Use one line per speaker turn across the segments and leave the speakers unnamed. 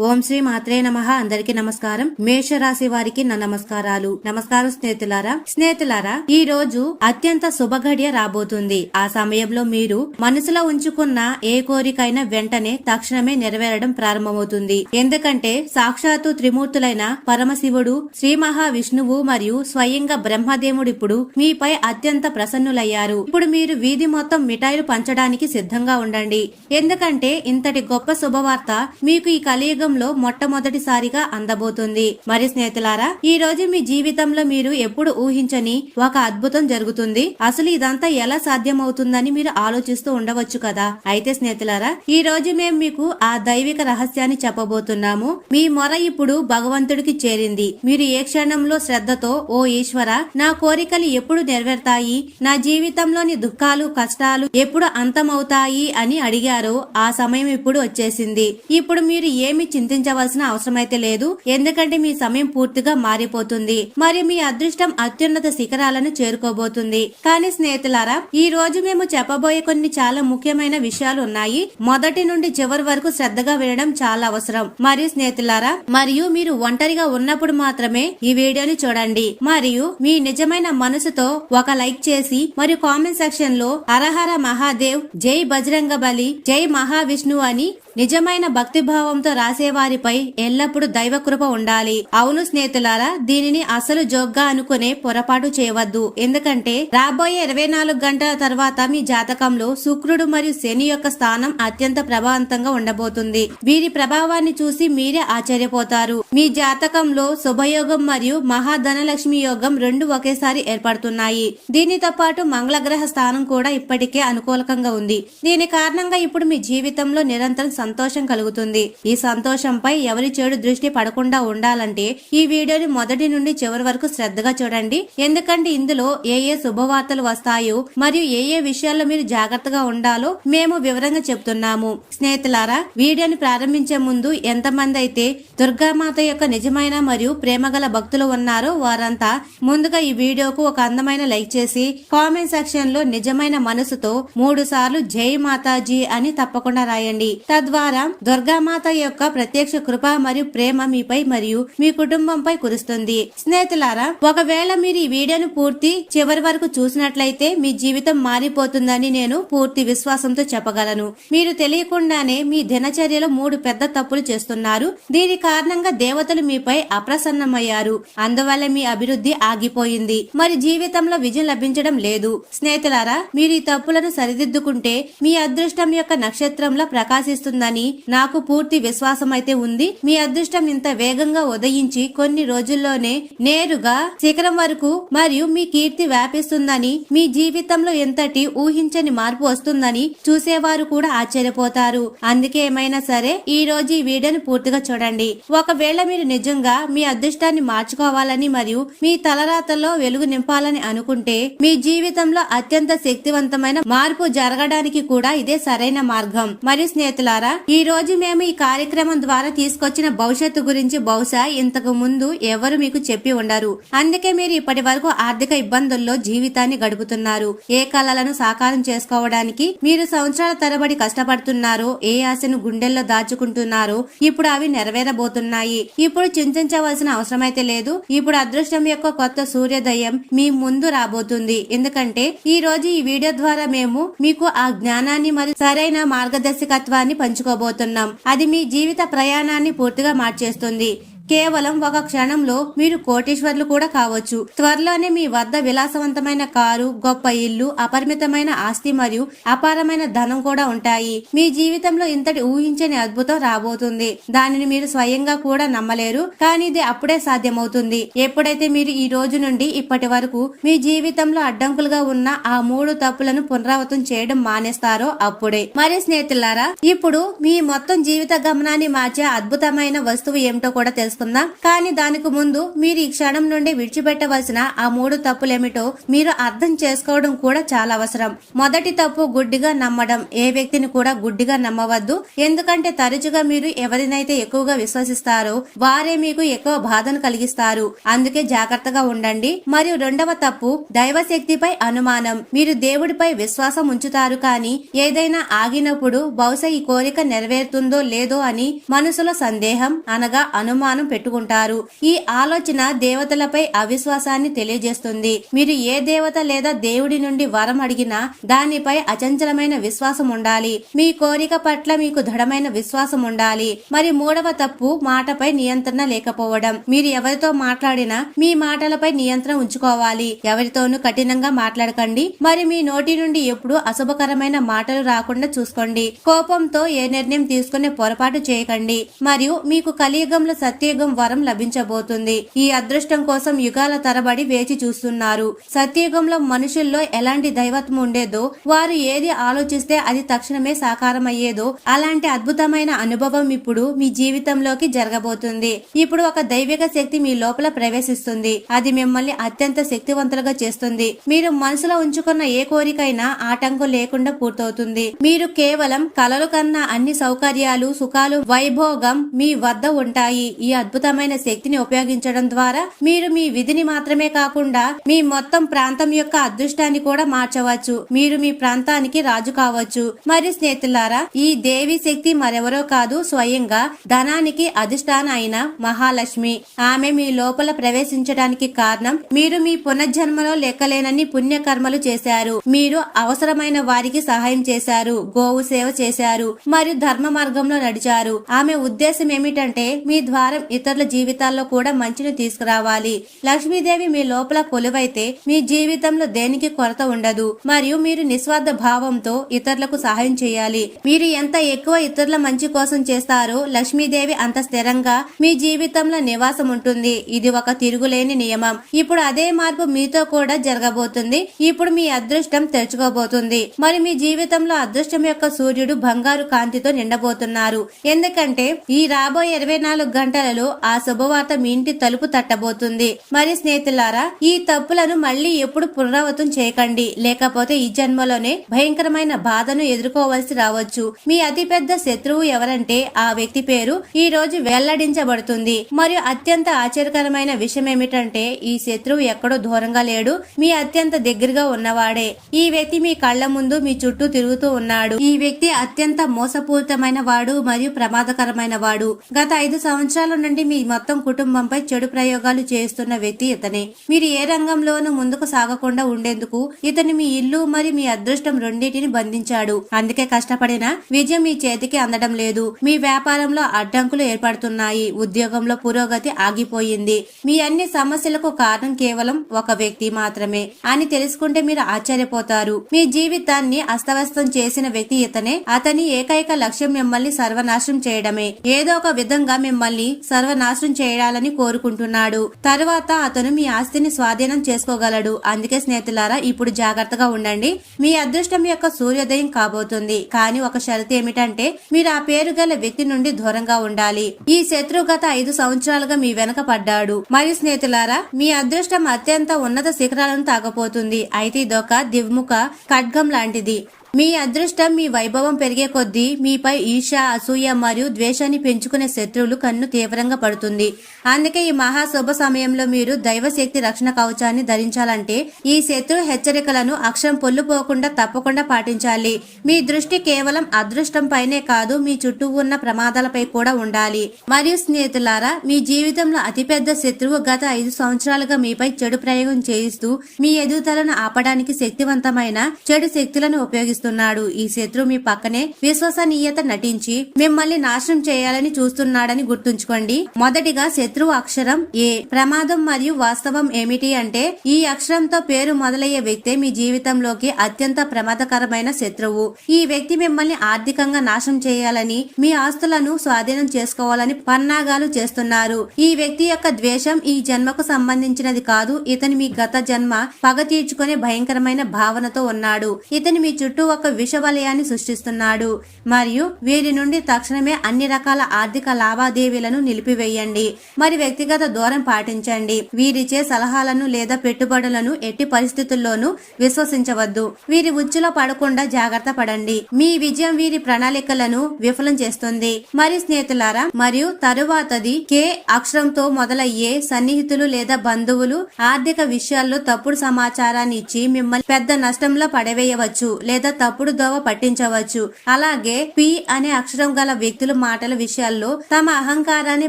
ఓం శ్రీ మాత్రే నమ. అందరికి నమస్కారం. మేష రాశి వారికి నా నమస్కారాలు. నమస్కారం స్నేహితులారా. స్నేహితులారా ఈ రోజు అత్యంత శుభగడియ రాబోతుంది. ఆ సమయంలో మీరు మనసులో ఉంచుకున్న ఏ కోరికైనా వెంటనే తక్షణమే నెరవేరడం ప్రారంభమవుతుంది. ఎందుకంటే సాక్షాత్తు త్రిమూర్తులైన పరమశివుడు శ్రీ మహావిష్ణువు మరియు స్వయంగా బ్రహ్మదేవుడు ఇప్పుడు మీపై అత్యంత ప్రసన్నులయ్యారు. ఇప్పుడు మీరు వీధి మొత్తం మిఠాయిలు పంచడానికి సిద్ధంగా ఉండండి. ఎందుకంటే ఇంతటి గొప్ప శుభవార్త మీకు ఈ కలియుగంలో మొట్టమొదటిసారిగా అందబోతుంది. మరి స్నేహితులారా ఈ రోజు మీ జీవితంలో మీరు ఎప్పుడు ఊహించని ఒక అద్భుతం జరుగుతుంది. అసలు ఇదంతా ఎలా సాధ్యమవుతుందని మీరు ఆలోచిస్తూ ఉండవచ్చు కదా. అయితే స్నేహితులారా ఈ రోజు మేము మీకు ఆ దైవిక రహస్యాన్ని చెప్పబోతున్నాము. మీ మొర ఇప్పుడు భగవంతుడికి చేరింది. మీరు ఏ క్షణంలో శ్రద్ధతో ఓ ఈశ్వర నా కోరికలు ఎప్పుడు నెరవేరుతాయి? నా జీవితంలోని దుఃఖాలు కష్టాలు ఎప్పుడు అంతమవుతాయి? అని అడిగారో ఆ సమయం ఇప్పుడు వచ్చేసింది. ఇప్పుడు మీరు ఏమి చింతించవలసిన అవసరమైతే లేదు. ఎందుకంటే మీ సమయం పూర్తిగా మారిపోతుంది. మరియు మీ అదృష్టం అత్యున్నత శిఖరాలను చేరుకోబోతుంది. కానీ స్నేహితులారా ఈ రోజు మేము చెప్పబోయే కొన్ని చాలా ముఖ్యమైన విషయాలు ఉన్నాయి. మొదటి నుండి చివరి వరకు శ్రద్ధగా వినడం చాలా అవసరం. మరియు స్నేహితులారా మరియు మీరు ఒంటరిగా ఉన్నప్పుడు మాత్రమే ఈ వీడియోని చూడండి. మరియు మీ నిజమైన మనసుతో ఒక లైక్ చేసి మరియు కామెంట్ సెక్షన్లో హరహర మహాదేవ్ జై బజరంగ బలి జై మహావిష్ణు అని నిజమైన భక్తిభావంతో రాసేవారిపై ఎల్లప్పుడూ దైవకృప ఉండాలి. అవును స్నేహితులారా దీనిని అసలు జోగ్గా అనుకునే పొరపాటు చేయవద్దు. ఎందుకంటే రాబోయే ఇరవై నాలుగు గంటల తర్వాత మీ జాతకంలో శుక్రుడు మరియు శని యొక్క స్థానం అత్యంత ప్రభావంతంగా ఉండబోతుంది. వీరి ప్రభావాన్ని చూసి మీరే ఆశ్చర్యపోతారు. మీ జాతకంలో శుభయోగం మరియు మహాధనలక్ష్మి యోగం రెండు ఒకేసారి ఏర్పడుతున్నాయి. దీనితో పాటు మంగళగ్రహ స్థానం కూడా ఇప్పటికే అనుకూలకంగా ఉంది. దీని కారణంగా ఇప్పుడు మీ జీవితంలో నిరంతరం సంతోషం కలుగుతుంది. ఈ సంతోషంపై ఎవరి చెడు దృష్టి పడకుండా ఉండాలంటే ఈ వీడియోని మొదటి నుండి చివరి వరకు శ్రద్ధగా చూడండి. ఎందుకంటే ఇందులో ఏ ఏ శుభవార్తలు వస్తాయో మరియు ఏ ఏ విషయాల్లో మీరు జాగ్రత్తగా ఉండాలో మేము వివరంగా చెప్తున్నాము. స్నేహితులారా వీడియోని ప్రారంభించే ముందు ఎంతమంది అయితే దుర్గామాత యొక్క నిజమైన మరియు ప్రేమగల భక్తులు ఉన్నారో వారంతా ముందుగా ఈ వీడియోకు ఒక అందమైన లైక్ చేసి కామెంట్ సెక్షన్లో నిజమైన మనసుతో మూడు సార్లు జై మాతాజీ అని తప్పకుండా రాయండి. తద్వారా దుర్గామాత యొక్క ప్రత్యక్ష కృప మరియు ప్రేమ మీపై మరియు మీ కుటుంబంపై కురుస్తుంది. స్నేహితులారా ఒకవేళ మీరు ఈ వీడియోను పూర్తి చివరి వరకు చూసినట్లయితే మీ జీవితం మారిపోతుందని నేను పూర్తి విశ్వాసంతో చెప్పగలను. మీరు తెలియకుండానే మీ దినచర్యలో మూడు పెద్ద తప్పులు చేస్తున్నారు. దీని కారణంగా దేవతలు మీపై అప్రసన్నమయ్యారు. అందువల్ల మీ అభివృద్ధి ఆగిపోయింది. మరి జీవితంలో విజయం లభించడం లేదు. స్నేహితులారా మీరు ఈ తప్పులను సరిదిద్దుకుంటే మీ అదృష్టం యొక్క నక్షత్రంలో ప్రకాశిస్తుంది. ప్రకాశిస్తుందని నాకు పూర్తి విశ్వాసం అయితే ఉంది. మీ అదృష్టం ఇంత వేగంగా ఉదయించి కొన్ని రోజుల్లోనే నేరుగా శిఖరం వరకు మరియు మీ కీర్తి వ్యాపిస్తుందని మీ జీవితంలో ఎంతటి ఊహించని మార్పు వస్తుందని చూసేవారు కూడా ఆశ్చర్యపోతారు. అందుకే ఏమైనా సరే ఈ రోజు ఈ వీడియోని పూర్తిగా చూడండి. ఒకవేళ మీరు నిజంగా మీ అదృష్టాన్ని మార్చుకోవాలని మరియు మీ తలరాతల్లో వెలుగు నింపాలని అనుకుంటే మీ జీవితంలో అత్యంత శక్తివంతమైన మార్పు జరగడానికి కూడా ఇదే సరైన మార్గం. మరియు స్నేహితులారా ఈ రోజు మేము ఈ కార్యక్రమం ద్వారా తీసుకొచ్చిన భవిష్యత్తు గురించి బహుశా ఇంతకు ముందు ఎవరు మీకు చెప్పి ఉండరు. అందుకే మీరు ఇప్పటి వరకు ఆర్థిక ఇబ్బందుల్లో జీవితాన్ని గడుపుతున్నారు. ఏ కళలను సాకారం చేసుకోవడానికి మీరు సంవత్సరాల తరబడి కష్టపడుతున్నారో ఏ ఆశను గుండెల్లో దాచుకుంటున్నారో ఇప్పుడు అవి నెరవేరబోతున్నాయి. ఇప్పుడు చింతించవలసిన అవసరమైతే లేదు. ఇప్పుడు అదృష్టం యొక్క కొత్త సూర్యోదయం మీ ముందు రాబోతుంది. ఎందుకంటే ఈ రోజు ఈ వీడియో ద్వారా మేము మీకు ఆ జ్ఞానాన్ని మరియు సరైన మార్గదర్శకత్వాన్ని పంచుకోబోతున్నాం అది మీ జీవిత ప్రయాణాన్ని పూర్తిగా మార్చేస్తుంది. కేవలం ఒక క్షణంలో మీరు కోటీశ్వర్లు కూడా కావచ్చు. త్వరలోనే మీ వద్ద విలాసవంతమైన కారు గొప్ప ఇల్లు అపరిమితమైన ఆస్తి మరియు అపారమైన ధనం కూడా ఉంటాయి. మీ జీవితంలో ఇంతటి ఊహించని అద్భుతం రాబోతుంది. దానిని మీరు స్వయంగా కూడా నమ్మలేరు కానీ ఇది అప్పుడే సాధ్యమవుతుంది. ఎప్పుడైతే మీరు ఈ రోజు నుండి ఇప్పటి వరకు మీ జీవితంలో అడ్డంకులుగా ఉన్న ఆ మూడు తప్పులను పునరావృతం చేయడం మానేస్తారో అప్పుడే. మరి స్నేహితులారా ఇప్పుడు మీ మొత్తం జీవిత గమనాన్ని మార్చే అద్భుతమైన వస్తువు ఏమిటో కూడా తెలుసు చేసుకుందాం కానీ దానికి ముందు మీరు ఈ క్షణం నుండి విడిచిపెట్టవలసిన ఆ మూడు తప్పులేమిటో మీరు అర్థం చేసుకోవడం కూడా చాలా అవసరం. మొదటి తప్పు గుడ్డిగా నమ్మడం. ఏ వ్యక్తిని కూడా గుడ్డిగా నమ్మవద్దు. ఎందుకంటే తరచుగా మీరు ఎవరినైతే ఎక్కువగా విశ్వసిస్తారో వారే మీకు ఎక్కువ బాధను కలిగిస్తారు. అందుకే జాగ్రత్తగా ఉండండి. మరియు రెండవ తప్పు దైవ శక్తిపై అనుమానం. మీరు దేవుడిపై విశ్వాసం ఉంచుతారు కానీ ఏదైనా ఆగినప్పుడు బహుశా ఈ కోరిక నెరవేరుతుందో లేదో అని మనసులో సందేహం అనగా అనుమానం పెట్టుకుంటారు. ఈ ఆలోచన దేవతలపై అవిశ్వాసాన్ని తెలియజేస్తుంది. మీరు ఏ దేవత లేదా దేవుడి నుండి వరం అడిగినా దానిపై అచంచలమైన విశ్వాసం ఉండాలి. మీ కోరిక పట్ల మీకు దృఢమైన విశ్వాసం ఉండాలి. మరి మూడవ తప్పు మాటపై నియంత్రణ లేకపోవడం. మీరు ఎవరితో మాట్లాడినా మీ మాటలపై నియంత్రణ ఉంచుకోవాలి. ఎవరితోనూ కఠినంగా మాట్లాడకండి. మరి మీ నోటి నుండి ఎప్పుడూ అశుభకరమైన మాటలు రాకుండా చూసుకోండి. కోపంతో ఏ నిర్ణయం తీసుకునే పొరపాటు చేయకండి. మరియు మీకు కలియుగంలో సత్య సత్యయుగం వరం లభించబోతుంది. ఈ అదృష్టం కోసం యుగాల తరబడి వేచి చూస్తున్నారు. సత్యయుగంలో మనుషుల్లో ఎలాంటి దైవత్వం ఉండేదో వారు ఏది ఆలోచిస్తే అది తక్షణమే సాకారం అయ్యేదో అలాంటి అద్భుతమైన అనుభవం ఇప్పుడు మీ జీవితంలోకి జరగబోతుంది. ఇప్పుడు ఒక దైవిక శక్తి మీ లోపల ప్రవేశిస్తుంది. అది మిమ్మల్ని అత్యంత శక్తివంతులుగా చేస్తుంది. మీరు మనసులో ఉంచుకున్న ఏ కోరికైనా ఆటంకం లేకుండా పూర్తవుతుంది. మీరు కేవలం కలలు కన్నా అన్ని సౌకర్యాలు సుఖాలు వైభోగం మీ వద్ద ఉంటాయి. ఈ అద్భుతమైన శక్తిని ఉపయోగించడం ద్వారా మీరు మీ విధిని మాత్రమే కాకుండా మీ మొత్తం ప్రాంతం యొక్క అదృష్టాన్ని కూడా మార్చవచ్చు. మీరు మీ ప్రాంతానికి రాజు కావచ్చు. మరి స్నేహితులారా ఈ దేవి శక్తి మరెవరో కాదు స్వయంగా ధనానికి అధిష్టాన అయిన మహాలక్ష్మి. ఆమె మీ లోపల ప్రవేశించడానికి కారణం మీరు మీ పునర్జన్మలో లెక్కలేనన్ని పుణ్యకర్మలు చేశారు. మీరు అవసరమైన వారికి సహాయం చేశారు గోవు సేవ చేశారు మరియు ధర్మ మార్గంలో నడిచారు. ఆమె ఉద్దేశం ఏమిటంటే మీ ద్వారా ఇతరుల జీవితాల్లో కూడా మంచిని తీసుకురావాలి. లక్ష్మీదేవి మీ లోపల కొలువైతే మీ జీవితంలో దేనికి కొరత ఉండదు. మరియు మీరు నిస్వార్థ భావంతో ఇతరులకు సహాయం చేయాలి. మీరు ఎంత ఎక్కువ ఇతరుల మంచి కోసం చేస్తారో లక్ష్మీదేవి అంత స్థిరంగా మీ జీవితంలో నివాసం ఉంటుంది. ఇది ఒక తిరుగులేని నియమం. ఇప్పుడు అదే మార్పు మీతో కూడా జరగబోతుంది. ఇప్పుడు మీ అదృష్టం తెరుచుకోబోతుంది. మరి మీ జీవితంలో అదృష్టం యొక్క సూర్యుడు బంగారు కాంతితో నిండబోతున్నారు. ఎందుకంటే ఈ రాబోయే ఇరవై నాలుగు గంటలలో ఆ శుభవార్త మీ ఇంటి తలుపు తట్టబోతుంది. మరి స్నేహితులారా ఈ తప్పులను మళ్ళీ ఎప్పుడు పునరావృతం చేయకండి. లేకపోతే ఈ జన్మలోనే భయంకరమైన బాధను ఎదుర్కోవలసి రావచ్చు. మీ అతిపెద్ద శత్రువు ఎవరంటే ఆ వ్యక్తి పేరు ఈ రోజు వెల్లడించబడుతుంది. మరియు అత్యంత ఆశ్చర్యకరమైన విషయం ఏమిటంటే ఈ శత్రువు ఎక్కడో దూరంగా లేడు. మీ అత్యంత దగ్గరగా ఉన్నవాడే. ఈ వ్యక్తి మీ కళ్ళ ముందు మీ చుట్టూ తిరుగుతూ ఉన్నాడు. ఈ వ్యక్తి అత్యంత మోసపూరితమైన వాడు మరియు ప్రమాదకరమైన వాడు. గత ఐదు సంవత్సరాల నుండి మీ మొత్తం కుటుంబంపై చెడు ప్రయోగాలు చేస్తున్న వ్యక్తి ఇతనే. మీరు ఏ రంగంలోనూ ముందుకు సాగకుండా ఉండేందుకు ఇతను మీ ఇల్లు మరి మీ అదృష్టం రెండింటిని బంధించాడు. అందుకే కష్టపడిన విజయం మీ చేతికి అందడం లేదు. మీ వ్యాపారంలో అడ్డంకులు ఏర్పడుతున్నాయి. ఉద్యోగంలో పురోగతి ఆగిపోయింది. మీ అన్ని సమస్యలకు కారణం కేవలం ఒక వ్యక్తి మాత్రమే అని తెలుసుకుంటే మీరు ఆశ్చర్యపోతారు. మీ జీవితాన్ని అస్తవ్యస్తం చేసిన వ్యక్తి ఇతనే. అతని ఏకైక లక్ష్యం మిమ్మల్ని సర్వనాశనం చేయడమే. ఏదో ఒక విధంగా మిమ్మల్ని సర్వనాశనం చేయాలని కోరుకుంటున్నాడు. తరువాత అతను మీ ఆస్తిని స్వాధీనం చేసుకోగలడు. అందుకే స్నేహితులారా ఇప్పుడు జాగ్రత్తగా ఉండండి. మీ అదృష్టం యొక్క సూర్యోదయం కాబోతుంది. కానీ ఒక షరతు ఏమిటంటే మీరు ఆ పేరు గల వ్యక్తి నుండి దూరంగా ఉండాలి. ఈ శత్రువు గత ఐదు సంవత్సరాలుగా మీ వెనక పడ్డాడు. మరియు స్నేహితులారా మీ అదృష్టం అత్యంత ఉన్నత శిఖరాలను తాగపోతుంది అయితే ఇదొక దివ్ముఖ ఖడ్గం లాంటిది. మీ అదృష్టం మీ వైభవం పెరిగే కొద్దీ మీపై ఈర్ష అసూయ మరియు ద్వేషాన్ని పెంచుకునే శత్రువులు కన్ను తీవ్రంగా పడుతుంది. అందుకే ఈ మహాశుభ సమయంలో మీరు దైవశక్తి రక్షణ కవచాన్ని ధరించాలంటే ఈ శత్రు హెచ్చరికలను అక్షరం పొల్లుపోకుండా తప్పకుండా పాటించాలి. మీ దృష్టి కేవలం అదృష్టం పైనే కాదు మీ చుట్టూ ఉన్న ప్రమాదాలపై కూడా ఉండాలి. మరియు స్నేహితులారా మీ జీవితంలో అతిపెద్ద శత్రువు గత ఐదు సంవత్సరాలుగా మీపై చెడు ప్రయోగం చేయిస్తూ మీ ఎదుగుదలను ఆపడానికి శక్తివంతమైన చెడు శక్తులను ఉపయోగిస్తున్నాడు ఈ శత్రువు మీ పక్కనే విశ్వసనీయత నటించి మిమ్మల్ని నాశనం చేయాలని చూస్తున్నాడని గుర్తుంచుకోండి. మొదటిగా శత్రువు అక్షరం ఏ. ప్రమాదం మరియు వాస్తవం ఏమిటి అంటే ఈ అక్షరంతో పేరు మొదలయ్యే వ్యక్తే మీ జీవితంలోకి అత్యంత ప్రమాదకరమైన శత్రువు. ఈ వ్యక్తి మిమ్మల్ని ఆర్థికంగా నాశనం చేయాలని మీ ఆస్తులను స్వాధీనం చేసుకోవాలని పన్నాగాలు చేస్తున్నారు. ఈ వ్యక్తి యొక్క ద్వేషం ఈ జన్మకు సంబంధించినది కాదు. ఇతని మీ గత జన్మ పగ తీర్చుకునే భయంకరమైన భావనతో ఉన్నాడు. ఇతని మీ చుట్టూ ఒక విషవలయాన్ని సృష్టిస్తున్నాడు. మరియు వీరి నుండి తక్షణమే అన్ని రకాల ఆర్థిక లావాదేవీలను నిలిపివేయండి. మరి వ్యక్తిగత దూరం పాటించండి. వీరిచే సలహాలను లేదా పెట్టుబడులను ఎట్టి పరిస్థితుల్లోనూ విశ్వసించవద్దు. వీరి ఉచ్చులో పడకుండా జాగ్రత్త పడండి. మీ విజయం వీరి ప్రణాళికలను విఫలం చేస్తుంది. మరి స్నేహితులారా మరియు తరువాతది కే అక్షరంతో మొదలయ్యే సన్నిహితులు లేదా బంధువులు ఆర్థిక విషయాల్లో తప్పుడు సమాచారాన్ని ఇచ్చి మిమ్మల్ని పెద్ద నష్టంలో పడవేయవచ్చు లేదా తప్పుడు దోవ పట్టించవచ్చు. అలాగే పి అనే అక్షరం గల వ్యక్తుల మాటల విషయాల్లో తమ అహంకారాన్ని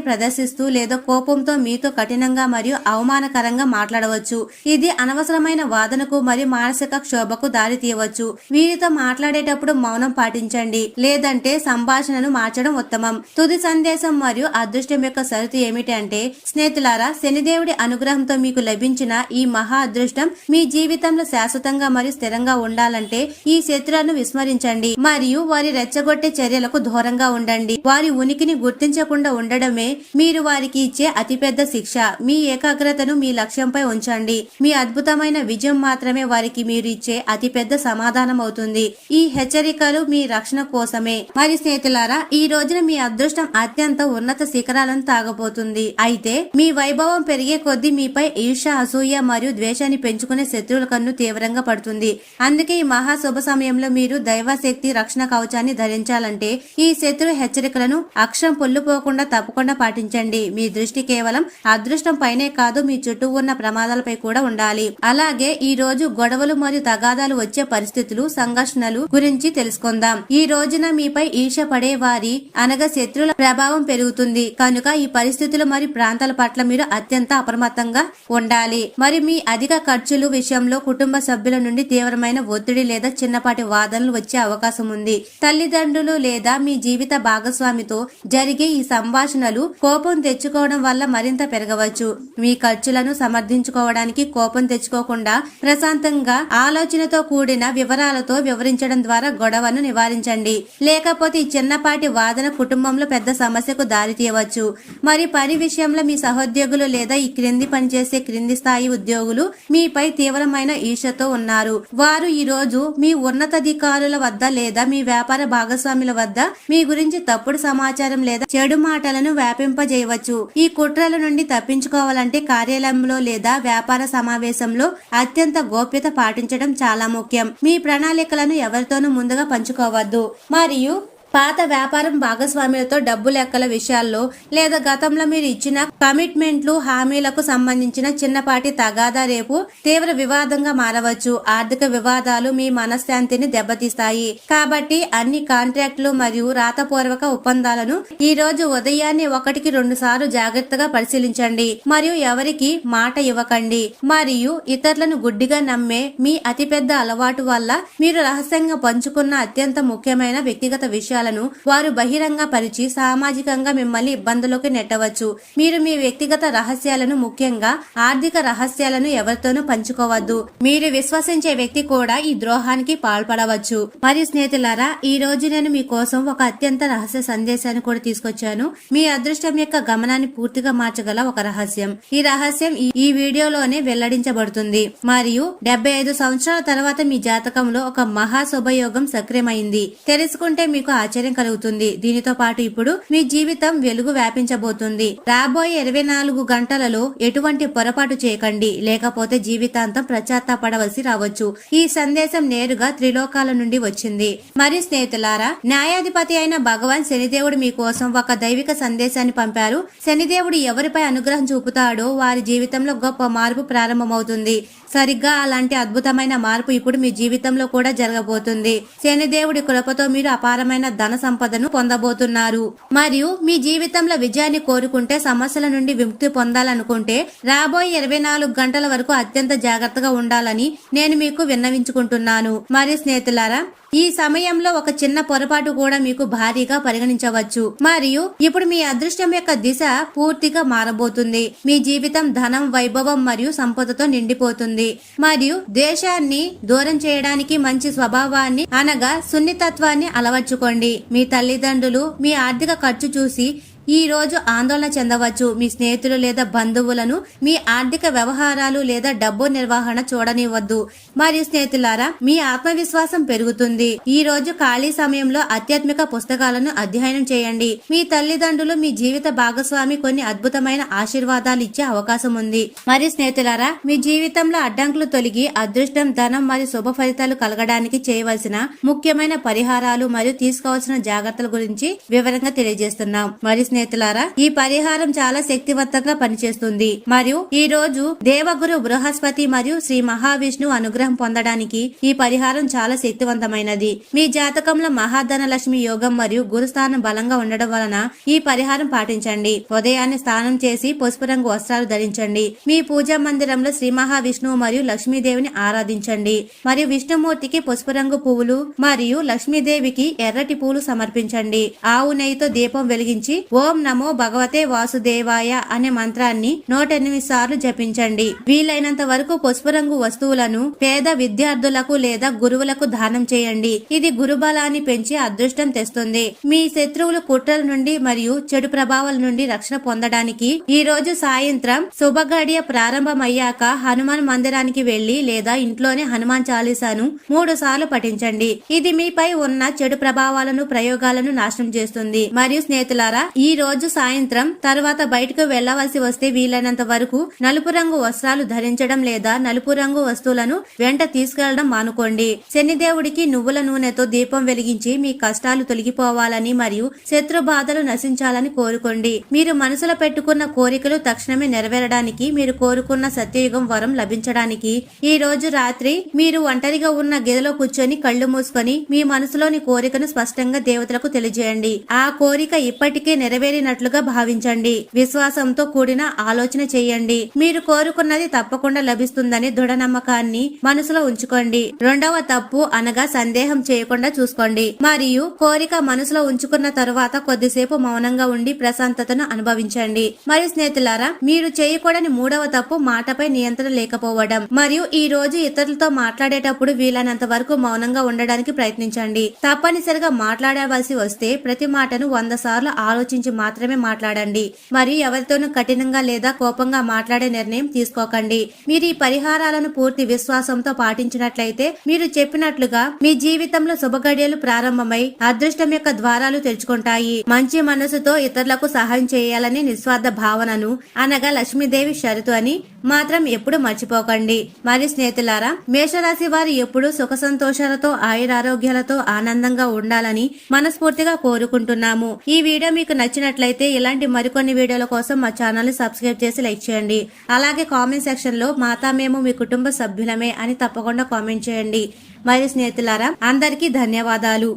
ప్రదర్శిస్తూ లేదా కోపంతో మీతో కఠినంగా మరియు అవమానకరంగా మాట్లాడవచ్చు. ఇది అనవసరమైన వాదనకు మరియు మానసిక క్షోభకు దారి తీయవచ్చు. వీరితో మాట్లాడేటప్పుడు మౌనం పాటించండి. లేదంటే సంభాషణను మార్చడం ఉత్తమం. తుది సందేశం మరియు అదృష్టం యొక్క సరుతు ఏమిటంటే స్నేహితులారా శనిదేవుడి అనుగ్రహంతో మీకు లభించిన ఈ మహా అదృష్టం మీ జీవితంలో శాశ్వతంగా మరియు స్థిరంగా ఉండాలంటే ఈ శత్రులను విస్మరించండి మరియు వారి రెచ్చగొట్టే చర్యలకు దూరంగా ఉండండి. వారి ఉనికిని గుర్తించకుండా ఉండడమే మీరు వారికి ఇచ్చే అతిపెద్ద శిక్ష. మీ ఏకాగ్రతను మీ లక్ష్యంపై ఉంచండి. మీ అద్భుతమైన విజయం మాత్రమే వారికి మీరు ఇచ్చే అతిపెద్ద సమాధానం అవుతుంది. ఈ హెచ్చరికలు మీ రక్షణ కోసమే. మరి స్నేహితులారా ఈ రోజున మీ అదృష్టం అత్యంత ఉన్నత శిఖరాలను తాగబోతుంది. అయితే మీ వైభవం పెరిగే కొద్దీ మీపై ఈర్ష అసూయ మరియు ద్వేషాన్ని పెంచుకునే శత్రువుల కన్ను తీవ్రంగా పడుతుంది. అందుకే ఈ మహా శుభ సమయంలో మీరు దైవశక్తి రక్షణ కవచాన్ని ధరించాలంటే ఈ శత్రు హెచ్చరికలను అక్షరం పొల్లుపోకుండా తప్పకుండా పాటించండి. మీ దృష్టి కేవలం అదృష్టం పైనే కాదు మీ చుట్టూ ఉన్న ప్రమాదాలపై కూడా ఉండాలి. అలాగే ఈ రోజు గొడవలు మరియు తగాదాలు వచ్చే పరిస్థితులు సంఘర్షణలు గురించి తెలుసుకుందాం. ఈ రోజున మీపై ఈర్ష పడే వారి అనగా శత్రుల ప్రభావం పెరుగుతుంది. కనుక ఈ పరిస్థితులు మరియు ప్రాంతాల పట్ల మీరు అత్యంత అప్రమత్తంగా ఉండాలి. మరి మీ అధిక ఖర్చులు విషయంలో కుటుంబ సభ్యుల నుండి తీవ్రమైన ఒత్తిడి లేదా చిన్నపాటి వాదనలు వచ్చే అవకాశం ఉంది. తల్లిదండ్రులు లేదా మీ జీవిత భాగస్వామితో జరిగే ఈ సంభాషణలు కోపం తెచ్చుకోవడం వల్ల మరింత పెరగవచ్చు. మీ ఖర్చులను సమర్థించుకోవడానికి కోపం తెచ్చుకోకుండా ప్రశాంతంగా ఆలోచనతో కూడిన వివరాలతో వివరించడం ద్వారా గొడవను నివారించండి. లేకపోతే ఈ చిన్నపాటి వాదన కుటుంబంలో పెద్ద సమస్యకు దారి తీయవచ్చు. మరి పని విషయంలో మీ సహోద్యోగులు లేదా ఈ క్రింది పనిచేసే క్రింది స్థాయి ఉద్యోగులు మీపై తీవ్రమైన ఈర్షతో ఉన్నారు. వారు ఈ రోజు మీ ఉన్నతాధికారుల వద్ద లేదా మీ వ్యాపార భాగస్వాముల వద్ద మీ గురించి తప్పుడు సమాచారం లేదా చెడు మాటలను వ్యాపింపజేయవచ్చు. ఈ కుట్రల నుండి తప్పించుకోవాలంటే కార్యాలయంలో లేదా వ్యాపార సమావేశంలో అత్యంత గోప్యత పాటించడం చాలా ముఖ్యం. మీ ప్రణాళికలను ఎవరితోనూ ముందుగా పంచుకోవద్దు. మరియు పాత వ్యాపారం భాగస్వాములతో డబ్బు లెక్కల విషయాల్లో లేదా గతంలో మీరు ఇచ్చిన కమిట్మెంట్లు హామీలకు సంబంధించిన చిన్నపాటి తగాదా రేపు తీవ్ర వివాదంగా మారవచ్చు. ఆర్థిక వివాదాలు మీ మనశ్శాంతిని దెబ్బతీస్తాయి. కాబట్టి అన్ని కాంట్రాక్టులు మరియు రాతపూర్వక ఒప్పందాలను ఈ రోజు ఉదయాన్నే ఒకటికి రెండు సార్లు జాగ్రత్తగా పరిశీలించండి. మరియు ఎవరికి మాట ఇవ్వకండి. మరియు ఇతరులను గుడ్డిగా నమ్మే మీ అతిపెద్ద అలవాటు వల్ల మీరు రహస్యంగా పంచుకున్న అత్యంత ముఖ్యమైన వ్యక్తిగత విషయాలను వారు బహిరంగ పరిచి సామాజికంగా మిమ్మల్ని ఇబ్బందులోకి నెట్టవచ్చు. మీరు మీ వ్యక్తిగత రహస్యాలను ముఖ్యంగా ఆర్థిక రహస్యాలను ఎవరితోనూ పంచుకోవద్దు. మీరు విశ్వసించే వ్యక్తి కూడా ఈ ద్రోహానికి పాల్పడవచ్చు. మరియు స్నేహితులారా ఈ రోజు నేను మీకోసం ఒక అత్యంత రహస్య సందేశాన్ని కూడా తీసుకొచ్చాను. మీ అదృష్టం యొక్క గమనాన్ని పూర్తిగా మార్చగల ఒక రహస్యం. ఈ రహస్యం ఈ- ఈ వీడియోలోనే వెల్లడించబడుతుంది. మరియు డెబ్బై ఐదు సంవత్సరాల తర్వాత మీ జాతకంలో ఒక మహా శుభయోగం సక్రియమైంది. తెలుసుకుంటే మీకు ఆశ్చర్యం కలుగుతుంది. దీనితో పాటు ఇప్పుడు మీ జీవితం వెలుగు వ్యాపించబోతుంది. రాబోయే ఇరవై నాలుగు గంటలలో ఎటువంటి పొరపాటు చేయకండి. లేకపోతే జీవితాంతం పడవలసి రావచ్చు. ఈ సందేశం నేరుగా త్రిలోకాల నుండి వచ్చింది. మరి స్నేహితులారా న్యాయాధిపతి అయిన భగవాన్ శనిదేవుడు మీకోసం ఒక దైవిక సందేశాన్ని పంపారు. శనిదేవుడు ఎవరిపై అనుగ్రహం చూపుతాడో వారి జీవితంలో గొప్ప మార్పు ప్రారంభమవుతుంది. సరిగ్గా అలాంటి అద్భుతమైన మార్పు ఇప్పుడు మీ జీవితంలో కూడా జరగబోతుంది. శనిదేవుడి కృపతో మీరు అపారమైన ధన సంపదను పొందబోతున్నారు. మరియు మీ జీవితంలో విజయాన్ని కోరుకుంటే సమస్యల నుండి విముక్తి పొందాలనుకుంటే రాబోయే ఇరవై నాలుగు గంటల వరకు అత్యంత జాగ్రత్తగా ఉండాలని నేను మీకు విన్నవించుకుంటున్నాను. మరి స్నేహితులారా ఈ సమయంలో ఒక చిన్న పొరపాటు కూడా మీకు భారీగా పరిగణించవచ్చు. మరియు ఇప్పుడు మీ అదృష్టం యొక్క దిశ పూర్తిగా మారబోతుంది. మీ జీవితం ధనం వైభవం మరియు సంపదతో నిండిపోతుంది. మరియు దేశాన్ని దూరం చేయడానికి మంచి స్వభావాన్ని అనగా సున్నితత్వాన్ని అలవర్చుకోండి. మీ తల్లిదండ్రులు మీ ఆర్థిక ఖర్చు చూసి ఈ రోజు ఆందోళన చెందవచ్చు. మీ స్నేహితులు లేదా బంధువులను మీ ఆర్థిక వ్యవహారాలు లేదా డబ్బు నిర్వహణ చూడనివ్వద్దు. మరియు స్నేహితులారా మీ ఆత్మవిశ్వాసం పెరుగుతుంది. ఈ రోజు ఖాళీ సమయంలో ఆధ్యాత్మిక పుస్తకాలను అధ్యయనం చేయండి. మీ తల్లిదండ్రులు మీ జీవిత భాగస్వామి కొన్ని అద్భుతమైన ఆశీర్వాదాలు ఇచ్చే అవకాశం ఉంది. మరియు స్నేహితులారా మీ జీవితంలో అడ్డంకులు తొలగి అదృష్టం ధనం మరియు శుభ ఫలితాలు కలగడానికి చేయవలసిన ముఖ్యమైన పరిహారాలు మరియు తీసుకోవాల్సిన జాగ్రత్తల గురించి వివరంగా తెలియజేస్తున్నాం. మరియు స్నేహితులారా ఈ పరిహారం చాలా శక్తివంతంగా పనిచేస్తుంది. మరియు ఈ రోజు దేవగురు బృహస్పతి మరియు శ్రీ మహావిష్ణు అనుగ్రహం పొందడానికి ఈ పరిహారం చాలా శక్తివంతమైనది. మీ జాతకంలో మహాధనలక్ష్మి యోగం మరియు గురుస్థానం బలంగా ఉండడం వలన ఈ పరిహారం పాటించండి. ఉదయాన్నే స్నానం చేసి పసుపు రంగు వస్త్రాలు ధరించండి. మీ పూజా మందిరంలో శ్రీ మహావిష్ణువు మరియు లక్ష్మీదేవిని ఆరాధించండి. మరియు విష్ణుమూర్తికి పసుపు రంగు పువ్వులు మరియు లక్ష్మీదేవికి ఎర్రటి పూలు సమర్పించండి. ఆవు నెయ్యితో దీపం వెలిగించి ఓం నమో భగవతే వాసుదేవాయ అనే మంత్రాన్ని నూట ఎనిమిది సార్లు జపించండి. వీలైనంత వరకు పసుపు రంగు వస్తువులను పేద విద్యార్థులకు లేదా గురువులకు దానం చేయండి. ఇది గురుబలాన్ని పెంచి అదృష్టం తెస్తుంది. మీ శత్రువులు కుట్రల నుండి మరియు చెడు ప్రభావాల నుండి రక్షణ పొందడానికి ఈ రోజు సాయంత్రం శుభగడియ ప్రారంభమయ్యాక హనుమాన్ మందిరానికి వెళ్ళి లేదా ఇంట్లోనే హనుమాన్ చాలీసాను మూడు సార్లు పఠించండి. ఇది మీపై ఉన్న చెడు ప్రభావాలను ప్రయోగాలను నాశనం చేస్తుంది. మరియు స్నేహితులారా ఈ ఈ రోజు సాయంత్రం తర్వాత బయటకు వెళ్ళవలసి వస్తే వీలైనంత వరకు నలుపు రంగు వస్త్రాలు ధరించడం లేదా నలుపు రంగు వస్తువులను వెంట తీసుకెళ్ళడం మానుకోండి. శనిదేవుడికి నువ్వుల నూనెతో దీపం వెలిగించి మీ కష్టాలు తొలగిపోవాలని మరియు శత్రు బాధలు నశించాలని కోరుకోండి. మీరు మనసులో పెట్టుకున్న కోరికలు తక్షణమే నెరవేరడానికి మీరు కోరుకున్న సత్యయుగం వరం లభించడానికి ఈ రోజు రాత్రి మీరు ఒంటరిగా ఉన్న గదిలో కూర్చొని కళ్ళు మూసుకొని మీ మనసులోని కోరికను స్పష్టంగా దేవతలకు తెలియజేయండి. ఆ కోరిక ఇప్పటికే నెరవేరినట్లుగా భావించండి. విశ్వాసంతో కూడిన ఆలోచన చేయండి. మీరు కోరుకున్నది తప్పకుండా లభిస్తుందని దృఢ నమ్మకాన్ని మనసులో ఉంచుకోండి. రెండవ తప్పు అనగా సందేహం చేయకుండా చూసుకోండి. మరియు కోరిక మనసులో ఉంచుకున్న తరువాత కొద్దిసేపు మౌనంగా ఉండి ప్రశాంతతను అనుభవించండి. మరియు స్నేహితులారా మీరు చేయకూడని మూడవ తప్పు మాటపై నియంత్రణ లేకపోవడం. మరియు ఈ రోజు ఇతరులతో మాట్లాడేటప్పుడు వీలైనంత వరకు మౌనంగా ఉండడానికి ప్రయత్నించండి. తప్పనిసరిగా మాట్లాడవలసి వస్తే ప్రతి మాటను వంద సార్లు ఆలోచించ మాత్రమే మాట్లాడండి. మరియు ఎవరితోనూ కఠినంగా లేదా కోపంగా మాట్లాడే నిర్ణయం తీసుకోకండి. మీరు ఈ పరిహారాలను పూర్తి విశ్వాసంతో పాటించినట్లయితే మీరు చెప్పినట్లుగా మీ జీవితంలో శుభగడియలు ప్రారంభమై అదృష్టం యొక్క ద్వారాలు తెరుచుకుంటాయి. మంచి మనసుతో ఇతరులకు సహాయం చేయాలనే నిస్వార్థ భావనను అనగా లక్ష్మీదేవి షరతు అని మాత్రం ఎప్పుడు మర్చిపోకండి. మరి స్నేహితులారా మేషరాశి వారు ఎప్పుడు సుఖ సంతోషాలతో ఆయురారోగ్యాలతో ఆనందంగా ఉండాలని మనస్ఫూర్తిగా కోరుకుంటున్నాము. ఈ వీడియో మీకు నచ్చి నచ్చినట్లయితే ఇలాంటి మరికొన్ని వీడియోల కోసం మా ఛానల్ని సబ్స్క్రైబ్ చేసి లైక్ చేయండి. అలాగే కామెంట్ సెక్షన్లో మాతా మేము మీ కుటుంబ సభ్యులమే అని తప్పకుండా కామెంట్ చేయండి. మరి స్నేహితులారా అందరికీ ధన్యవాదాలు.